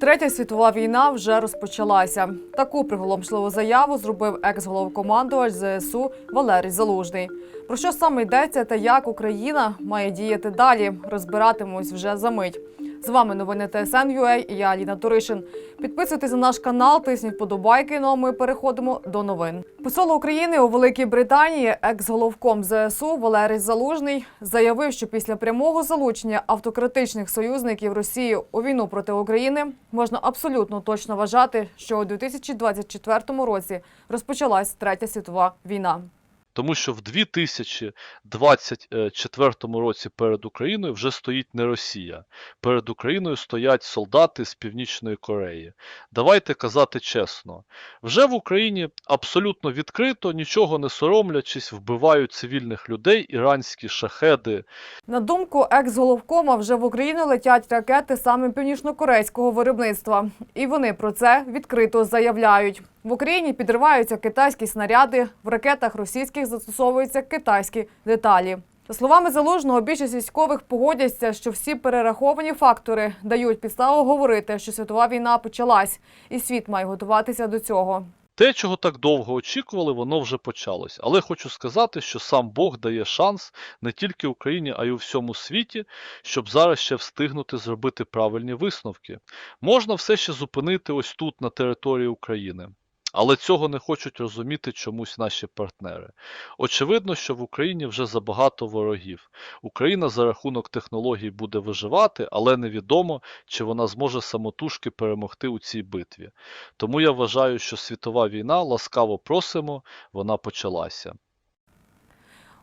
Третя світова війна вже розпочалася. Таку приголомшливу заяву зробив екс-головкомандувач ЗСУ Валерій Залужний. Про що саме йдеться та як Україна має діяти далі, розбиратимось вже за мить. З вами новини ТСН.UA і я Аліна Туришин. Підписуйтесь на наш канал, тисніть вподобайки. Ну а ми переходимо до новин. Посол України у Великій Британії, екс-головком ЗСУ Валерій Залужний, заявив, що після прямого залучення автократичних союзників Росії у війну проти України можна абсолютно точно вважати, що у 2024 році розпочалась третя світова війна. Тому що в 2024 році перед Україною вже стоїть не Росія. Перед Україною стоять солдати з Північної Кореї. Давайте казати чесно. Вже в Україні абсолютно відкрито, нічого не соромлячись, вбивають цивільних людей, іранські шахеди. На думку екс-головкома, вже в Україну летять ракети саме північнокорейського виробництва, і вони про це відкрито заявляють. В Україні підриваються китайські снаряди, в ракетах російських застосовуються китайські деталі. За словами залужного, більшість військових погодяться, що всі перераховані фактори дають підставу говорити, що світова війна почалась, і світ має готуватися до цього. Те, чого так довго очікували, воно вже почалось. Але хочу сказати, що сам Бог дає шанс не тільки Україні, а й у всьому світі, щоб зараз ще встигнути зробити правильні висновки. Можна все ще зупинити ось тут, на території України. Але цього не хочуть розуміти чомусь наші партнери. Очевидно, що в Україні вже забагато ворогів. Україна за рахунок технологій буде виживати, але невідомо, чи вона зможе самотужки перемогти у цій битві. Тому я вважаю, що світова війна, ласкаво просимо, вона почалася.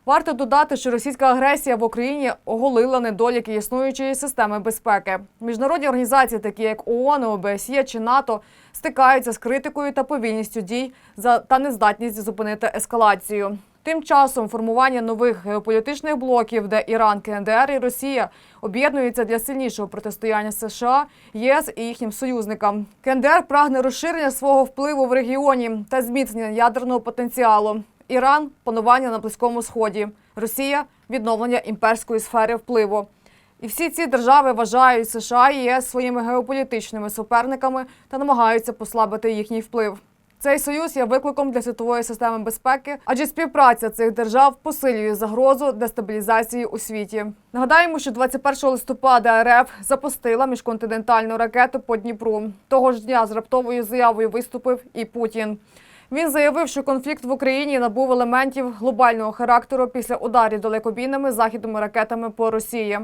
Варто додати, що російська агресія в Україні оголила недоліки існуючої системи безпеки. Міжнародні організації, такі як ООН, ОБСЄ чи НАТО, стикаються з критикою та повільністю дій за та нездатність зупинити ескалацію. Тим часом формування нових геополітичних блоків, де Іран, КНДР і Росія об'єднуються для сильнішого протистояння США, ЄС і їхнім союзникам. КНДР прагне розширення свого впливу в регіоні та зміцнення ядерного потенціалу. Іран панування на близькому сході, Росія відновлення імперської сфери впливу. І всі ці держави вважають США і ЄС своїми геополітичними суперниками та намагаються послабити їхній вплив. Цей союз є викликом для світової системи безпеки, адже співпраця цих держав посилює загрозу дестабілізації у світі. Нагадаємо, що 21 листопада РФ запустила міжконтинентальну ракету по Дніпру. Того ж дня з раптовою заявою виступив і Путін. Він заявив, що конфлікт в Україні набув елементів глобального характеру після ударів далекобійними західними ракетами по Росії.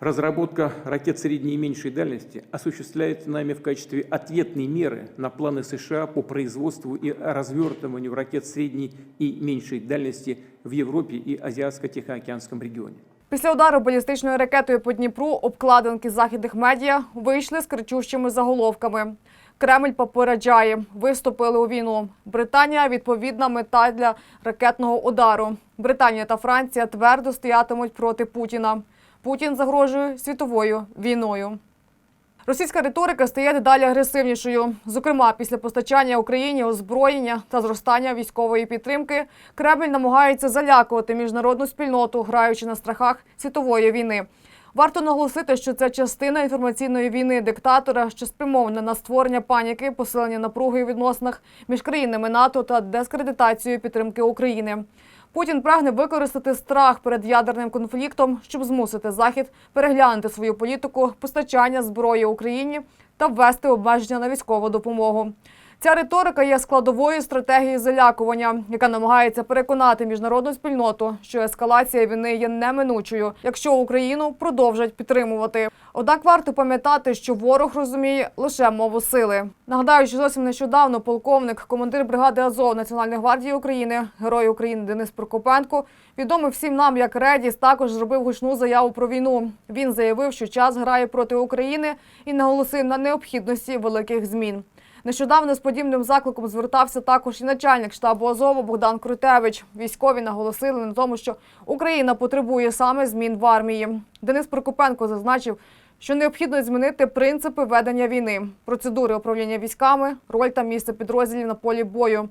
Разработка ракет средней и меньшей дальности осуществляется нами в качестве ответной меры на планы США по производству и развертыванию ракет средней и меньшей дальности в Европе и Азиатско-Тихоокеанском регионе. Після удару балістичною ракетою по Дніпру обкладинки західних медіа вийшли з кричущими заголовками. Кремль попереджає, виступили у війну. Британія відповідна мета для ракетного удару. Британія та Франція твердо стоятимуть проти Путіна. Путін загрожує світовою війною. Російська риторика стає дедалі агресивнішою. Зокрема, після постачання Україні озброєння та зростання військової підтримки, Кремль намагається залякувати міжнародну спільноту, граючи на страхах світової війни. Варто наголосити, що це частина інформаційної війни диктатора, що спрямована на створення паніки, посилення напруги у відносинах між країнами НАТО та дискредитацію підтримки України. Путін прагне використати страх перед ядерним конфліктом, щоб змусити Захід переглянути свою політику постачання зброї Україні та ввести обмеження на військову допомогу. Ця риторика є складовою стратегії залякування, яка намагається переконати міжнародну спільноту, що ескалація війни є неминучою, якщо Україну продовжать підтримувати. Однак варто пам'ятати, що ворог розуміє лише мову сили. Нагадаю, що зовсім нещодавно полковник, командир бригади Азов Національної гвардії України, герой України Денис Прокопенко, відомий всім нам як Редіс, також зробив гучну заяву про війну. Він заявив, що час грає проти України і наголосив на необхідності великих змін. Нещодавно з подібним закликом звертався також і начальник штабу Азову Богдан Крутевич. Військові наголосили на тому, що Україна потребує саме змін в армії. Денис Прокопенко зазначив, що необхідно змінити принципи ведення війни, процедури управління військами, роль та місце підрозділів на полі бою.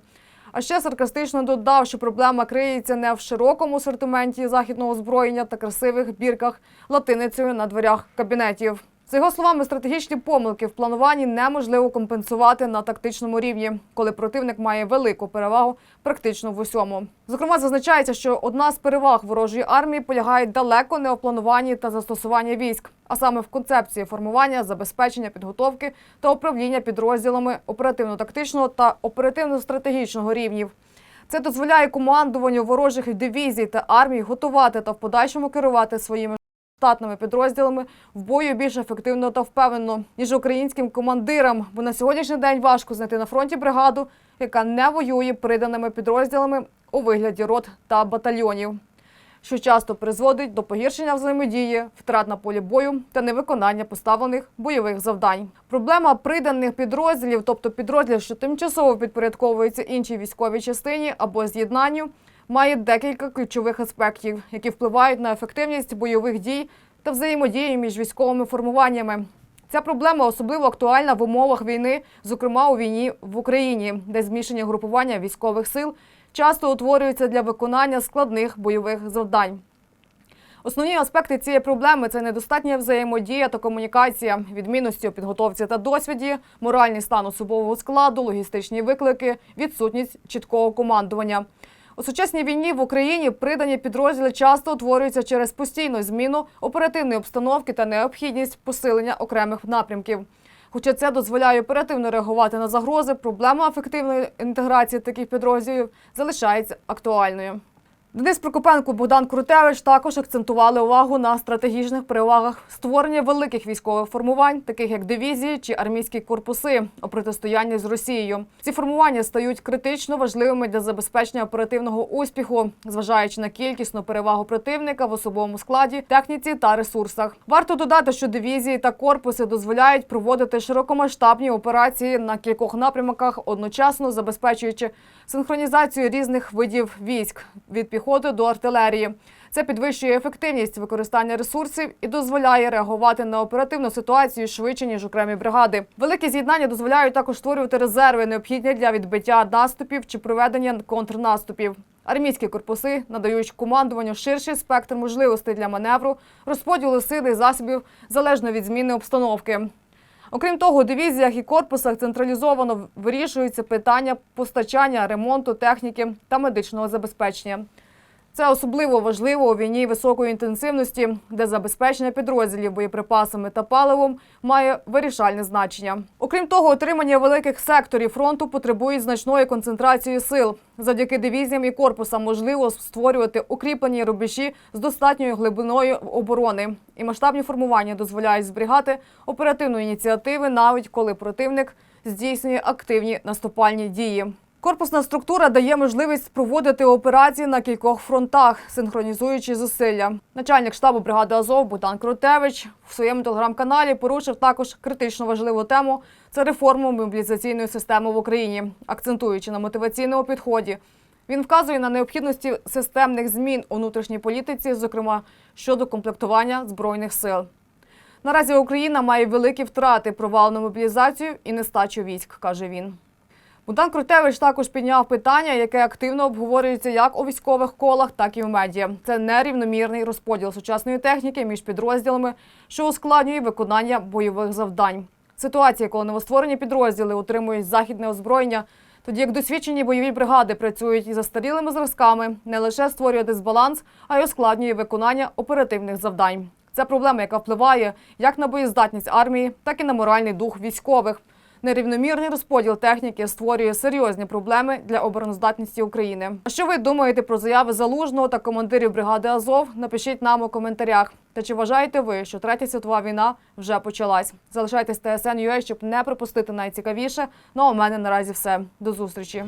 А ще саркастично додав, що проблема криється не в широкому асортименті західного озброєння та красивих бірках латиницею на дверях кабінетів. За його словами, стратегічні помилки в плануванні неможливо компенсувати на тактичному рівні, коли противник має велику перевагу практично в усьому. Зокрема, зазначається, що одна з переваг ворожої армії полягає далеко не у плануванні та застосуванні військ, а саме в концепції формування, забезпечення, підготовки та управління підрозділами оперативно-тактичного та оперативно-стратегічного рівнів. Це дозволяє командуванню ворожих дивізій та армій готувати та в подальшому керувати своїми штатними підрозділами в бою більш ефективно та впевнено, ніж українським командирам, бо на сьогоднішній день важко знайти на фронті бригаду, яка не воює приданими підрозділами у вигляді рот та батальйонів, що часто призводить до погіршення взаємодії, втрат на полі бою та невиконання поставлених бойових завдань. Проблема приданих підрозділів, тобто підрозділів, що тимчасово підпорядковуються іншій військовій частині або з'єднанню, має декілька ключових аспектів, які впливають на ефективність бойових дій та взаємодії між військовими формуваннями. Ця проблема особливо актуальна в умовах війни, зокрема у війні в Україні, де змішані групування військових сил часто утворюються для виконання складних бойових завдань. Основні аспекти цієї проблеми це недостатня взаємодія та комунікація, відмінності у підготовці та досвіді, моральний стан особового складу, логістичні виклики, відсутність чіткого командування. У сучасній війні в Україні придані підрозділи часто утворюються через постійну зміну оперативної обстановки та необхідність посилення окремих напрямків. Хоча це дозволяє оперативно реагувати на загрози, проблема ефективної інтеграції таких підрозділів залишається актуальною. Денис Прокопенко, Богдан Крутевич також акцентували увагу на стратегічних перевагах створення великих військових формувань, таких як дивізії чи армійські корпуси, у протистоянні з Росією. Ці формування стають критично важливими для забезпечення оперативного успіху, зважаючи на кількісну перевагу противника в особовому складі, техніці та ресурсах. Варто додати, що дивізії та корпуси дозволяють проводити широкомасштабні операції на кількох напрямках, одночасно забезпечуючи синхронізацію різних видів військ від піхоти до артилерії. Це підвищує ефективність використання ресурсів і дозволяє реагувати на оперативну ситуацію швидше ніж окремі бригади. Великі з'єднання дозволяють також створювати резерви, необхідні для відбиття наступів чи проведення контрнаступів. Армійські корпуси надають командуванню ширший спектр можливостей для маневру, розподілу сил і засобів залежно від зміни обстановки. Окрім того, у дивізіях і корпусах централізовано вирішуються питання постачання, ремонту техніки та медичного забезпечення. Це особливо важливо у війні високої інтенсивності, де забезпечення підрозділів боєприпасами та паливом має вирішальне значення. Окрім того, отримання великих секторів фронту потребують значної концентрації сил. Завдяки дивізіям і корпусам можливо створювати укріплені рубежі з достатньою глибиною оборони. І масштабні формування дозволяють зберігати оперативну ініціативи, навіть коли противник здійснює активні наступальні дії. Корпусна структура дає можливість проводити операції на кількох фронтах, синхронізуючи зусилля. Начальник штабу бригади Азов Богдан Крутевич в своєму телеграм-каналі порушив також критично важливу тему це реформу мобілізаційної системи в Україні, акцентуючи на мотиваційному підході. Він вказує на необхідності системних змін у внутрішній політиці, зокрема щодо комплектування збройних сил. Наразі Україна має великі втрати, провалену мобілізацію і нестачу військ, каже він. Богдан Крутевич також підняв питання, яке активно обговорюється як у військових колах, так і в медіа. Це нерівномірний розподіл сучасної техніки між підрозділами, що ускладнює виконання бойових завдань. Ситуація, коли новостворені підрозділи отримують західне озброєння, тоді як досвідчені бойові бригади працюють із застарілими зразками, не лише створює дисбаланс, а й ускладнює виконання оперативних завдань. Це проблема, яка впливає як на боєздатність армії, так і на моральний дух військових. Нерівномірний розподіл техніки створює серйозні проблеми для обороноздатності України. А що ви думаєте про заяви залужного та командирів бригади Азов? Напишіть нам у коментарях. Та чи вважаєте ви, що третя світова війна вже почалась? Залишайтесь ТСН.UA, щоб не пропустити найцікавіше. Ну а у мене наразі все. До зустрічі.